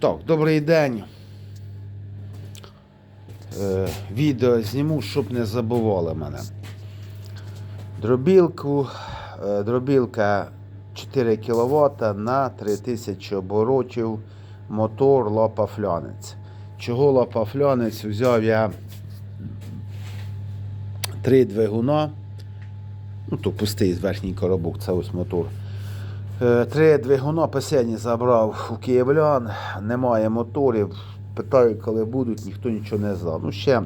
Так, добрий день. Е, відео зніму, щоб не забували мене. Дробілку, е, дробілка 4 кВт на 3000 оборотів, мотор лопафлянець. Чого лопафлянець? Взяв я три двигуна. Ну, то пустий верхній коробок, це ось мотор. Е, Три двигуна останні забрав у київлян, немає моторів. Питаю, коли будуть, ніхто нічого не знав. Ну, ще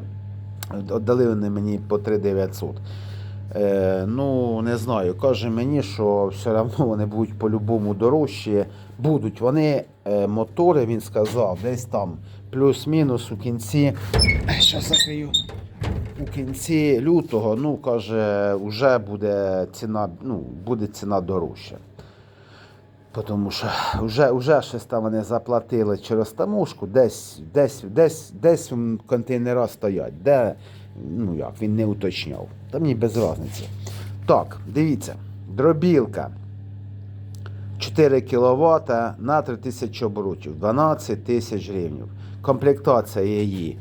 віддали вони мені по 3900. Е, ну, не знаю. Каже мені, що все одно вони будуть по-любому дорожчі. Будуть вони е, мотори, він сказав, десь там плюс-мінус у кінці. Що закрию? У кінці лютого, ну, каже, вже буде ціна, ну, буде ціна дорожча. Тому що вже, вже щось там вони заплатили через тамушку, десь, десь, десь, десь контейнера стоять, де, ну як, він не уточняв. Та мені без різниці. Так, дивіться, дробілка 4 кВт на 3000 оборотів, 12 тисяч гривень. Комплектація її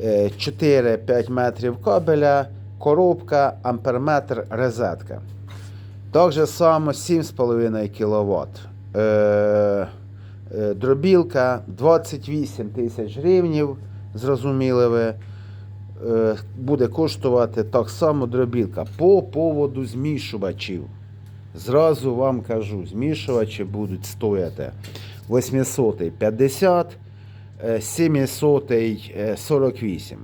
е, 4-5 метрів кабеля, коробка, амперметр, розетка. Так же само 7,5 кВт. Е, е, дробілка 28 тисяч гривень, зрозуміли ви. Е, буде коштувати так само дробілка по поводу змішувачів. Зразу вам кажу, змішувачі будуть стояти 800 50, е, 700 е, 48.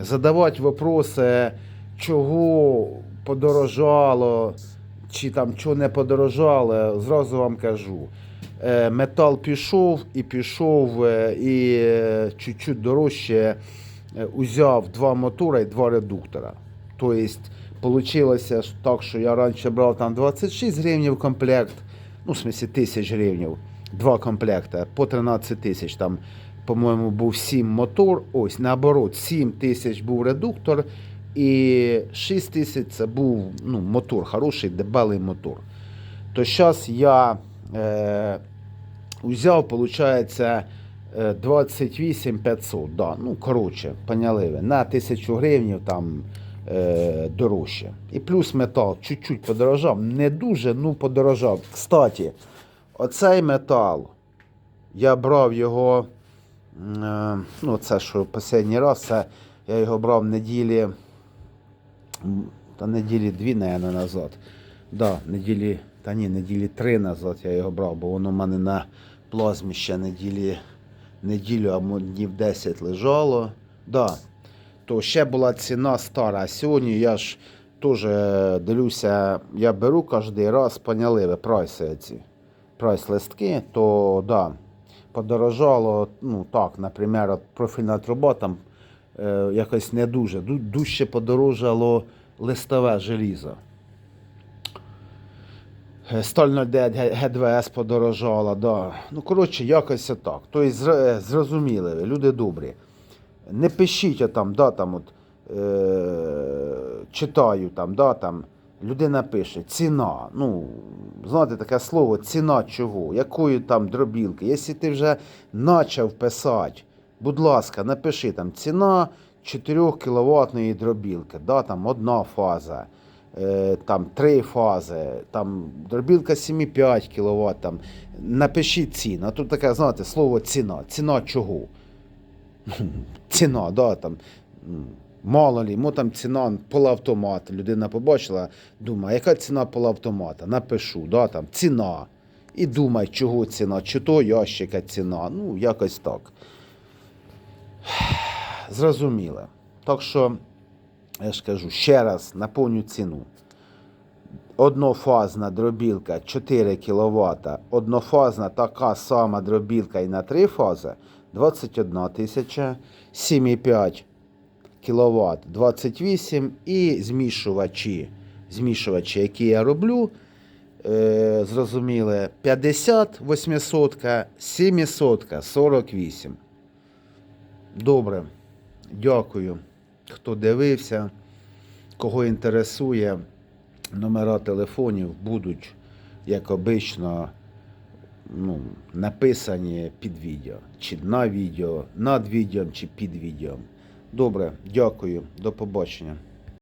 Задавати вопроси, чого подорожало, чи там чого не подорожало, зразу вам кажу. Е, Метал пішов і пішов, е, і е, чуть-чуть дорожче узяв два мотора і два редуктора. Тобто, вийшло так, що я раніше брав там 26 гривень комплект, ну, в смысле, тисяч гривень, два комплекти по 13 тисяч. Там, по-моєму, був 7 мотор, ось наоборот, 7 тисяч був редуктор, і 6 тисяч це був ну, мотор, хороший, дебелий мотор. То зараз я е, взяв, виходить, 28 500. Да. Ну, коротше, поняли на 1000 гривень там е, дорожче. І плюс метал чуть-чуть подорожав, не дуже, ну подорожав. Кстати, оцей метал, я брав його, е, ну це що останній раз, це я його брав в неділі, та неділі дві, мабуть, назад. Да, неділі, та ні, неділі три назад я його брав, бо воно в мене на плазмі ще неділі, неділю або днів 10 лежало. Да. То ще була ціна стара, а сьогодні я ж теж е, дивлюся, я беру кожен раз, поняли прайси ці. Прайс-листки, то да, подорожало, ну так, наприклад, профільна труба там якось не дуже. Дужче подорожало листове желізо. Е, Стальна ГДВС подорожала, да. Ну, коротше, якось отак. Тобто, зрозуміли ви, люди добрі. Не пишіть отам, да, там от, е- читаю там, да, там, людина пише, ціна. Ну, знаєте, таке слово, ціна чого, якої там дробілки. Якщо ти вже почав писати, будь ласка, напиши там ціна 4 кВт дробілки, да, там одна фаза. е, Там три фази, там дробілка 7,5 кВт. Там. Напишіть ціну. Тут таке, знаєте, слово ціна. Ціна чого? ціна, да, там, мало лі, мо там ціна полуавтомата. Людина побачила, думає, яка ціна полуавтомата? Напишу, да, там, ціна. І думай, чого ціна, чи то ящика ціна. Ну, якось так. Зрозуміло. Так що, я ж кажу, ще раз наповню ціну. Однофазна дробілка 4 кВт, однофазна така сама дробілка і на 3 фази 21 тисяча, 7,5 кВт 28 і змішувачі, змішувачі, які я роблю, е, зрозуміли, 50 800, 700 48. Добре, дякую, хто дивився, кого інтересує. Номера телефонів будуть, як обично, ну, написані під відео. Чи на відео, над відео, чи під відео. Добре, дякую, до побачення.